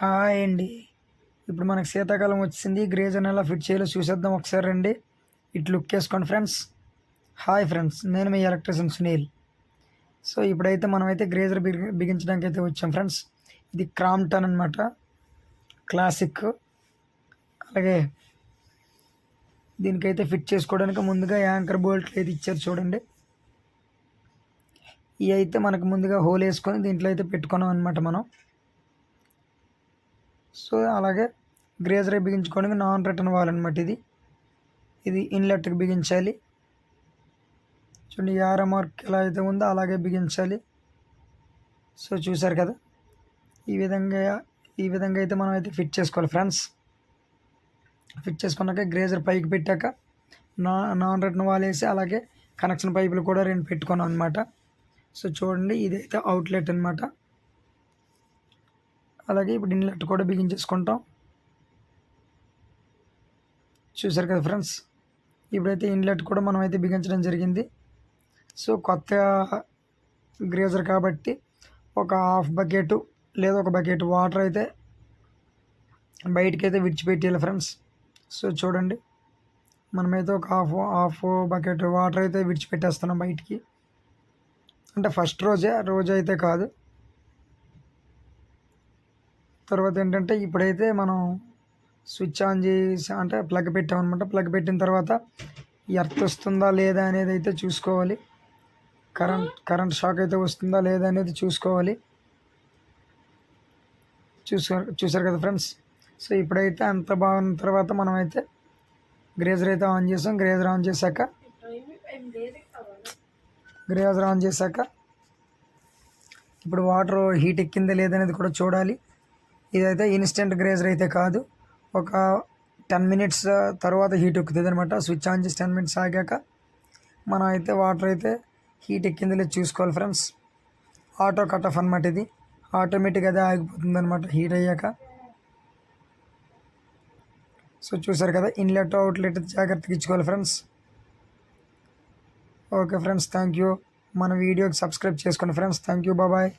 Hi అండి. ఇప్పుడు మనకు శీతాకాలం వచ్చింది గ్రేజన్ ఎలా ఫిట్ చేయాలో చూసేద్దాం ఒకసారి రండి. ఇటు లుక్ వేసుకోండి ఫ్రెండ్స్ హాయ్ ఫ్రెండ్స్ నేను మీ ఎలక్ట్రిషియన్ సునీల్. సో ఇప్పుడైతే మనమైతే గ్రేజర్ బిగి బిగించడానికి అయితే వచ్చాం ఫ్రెండ్స్ ఇది క్రాంప్టన్ అనమాట క్లాసిక్ అలాగే దీనికైతే ఫిట్ చేసుకోవడానికి ముందుగా యాంకర్ బోల్ట్లు అయితే ఇచ్చారు చూడండి. ఇవి అయితే మనకు ముందుగా హోల్ వేసుకొని దీంట్లో అయితే పెట్టుకున్నాం అనమాట మనం. సో అలాగే గ్రేజర్ బిగించుకోవడానికి నాన్ రిటర్న్ వాల్ అనమాట ఇది. ఇది ఇన్లెట్కి బిగించాలి. చూడండి యార మార్క్ ఎలా అయితే ఉందో అలాగే బిగించాలి. సో చూసారు కదా ఈ విధంగా ఈ విధంగా అయితే మనం అయితే ఫిట్ చేసుకోవాలి ఫ్రెండ్స్. ఫిట్ చేసుకున్నాక గ్రేజర్ పైకి పెట్టాక నా నాన్ రిటర్న్ వాల్ వేసి అలాగే కనెక్షన్ పైపులు కూడా రెండు పెట్టుకున్నాం అనమాట సో చూడండి ఇదైతే అవుట్లెట్ అనమాట అలాగే ఇప్పుడు ఇన్లెట్ కూడా బిగించేసుకుంటాం చూసారు కదా ఫ్రెండ్స్? ఇప్పుడైతే ఇన్లెట్ కూడా మనం అయితే బిగించడం జరిగింది. సో కొత్త గ్రేజర్ కాబట్టి ఒక హాఫ్ బకెట్ లేదా ఒక బకెట్ వాటర్ అయితే బయటికి అయితే విడిచిపెట్టేయాలి ఫ్రెండ్స్. సో చూడండి. మనమైతే ఒక హాఫ్ హాఫ్ బకెట్ వాటర్ అయితే విడిచిపెట్టేస్తున్నాం బయటికి. అంటే ఫస్ట్ రోజే రోజు అయితే కాదు. తర్వాత ఏంటంటే ఇప్పుడైతే మనం స్విచ్ ఆన్ చేసి అంటే ప్లగ్ పెట్టామన్నమాట ప్లగ్ పెట్టిన తర్వాత ఎర్త్ వస్తుందా లేదా అనేది అయితే చూసుకోవాలి. కరెంట్ కరెంట్ షాక్ అయితే వస్తుందా లేదా అనేది చూసుకోవాలి. చూసారు చూసారు కదా ఫ్రెండ్స్? సో ఇప్పుడైతే అంత బాగున్న తర్వాత మనం అయితే గ్రేజర్ అయితే ఆన్ చేసాం. గ్రేజర్ ఆన్ చేశాక గ్రేజర్ ఆన్ చేశాక ఇప్పుడు వాటర్ హీట్ ఎక్కిందా లేదనేది కూడా చూడాలి. ఇదైతే ఇన్స్టెంట్ గ్రేజర్ అయితే కాదు. ఒక టెన్ మినిట్స్ తర్వాత హీట్ ఎక్కుతుంది అనమాట స్విచ్ ఆన్ చేసి టెన్ మినిట్స్ ఆగాక మనం అయితే వాటర్ అయితే హీట్ ఎక్కింది లేదు చూసుకోవాలి ఫ్రెండ్స్ ఆటో కట్ ఆఫ్ అనమాట ఇది. ఆటోమేటిక్గా అదే ఆగిపోతుంది అనమాట హీట్ అయ్యాక. సో చూసారు కదా ఇన్లెట్ అవుట్లెట్ జాగ్రత్తగా ఇచ్చుకోవాలి friends okay friends thank you మన వీడియోకి సబ్స్క్రైబ్ చేసుకోండి ఫ్రెండ్స్ థ్యాంక్ యూ బాబాయ్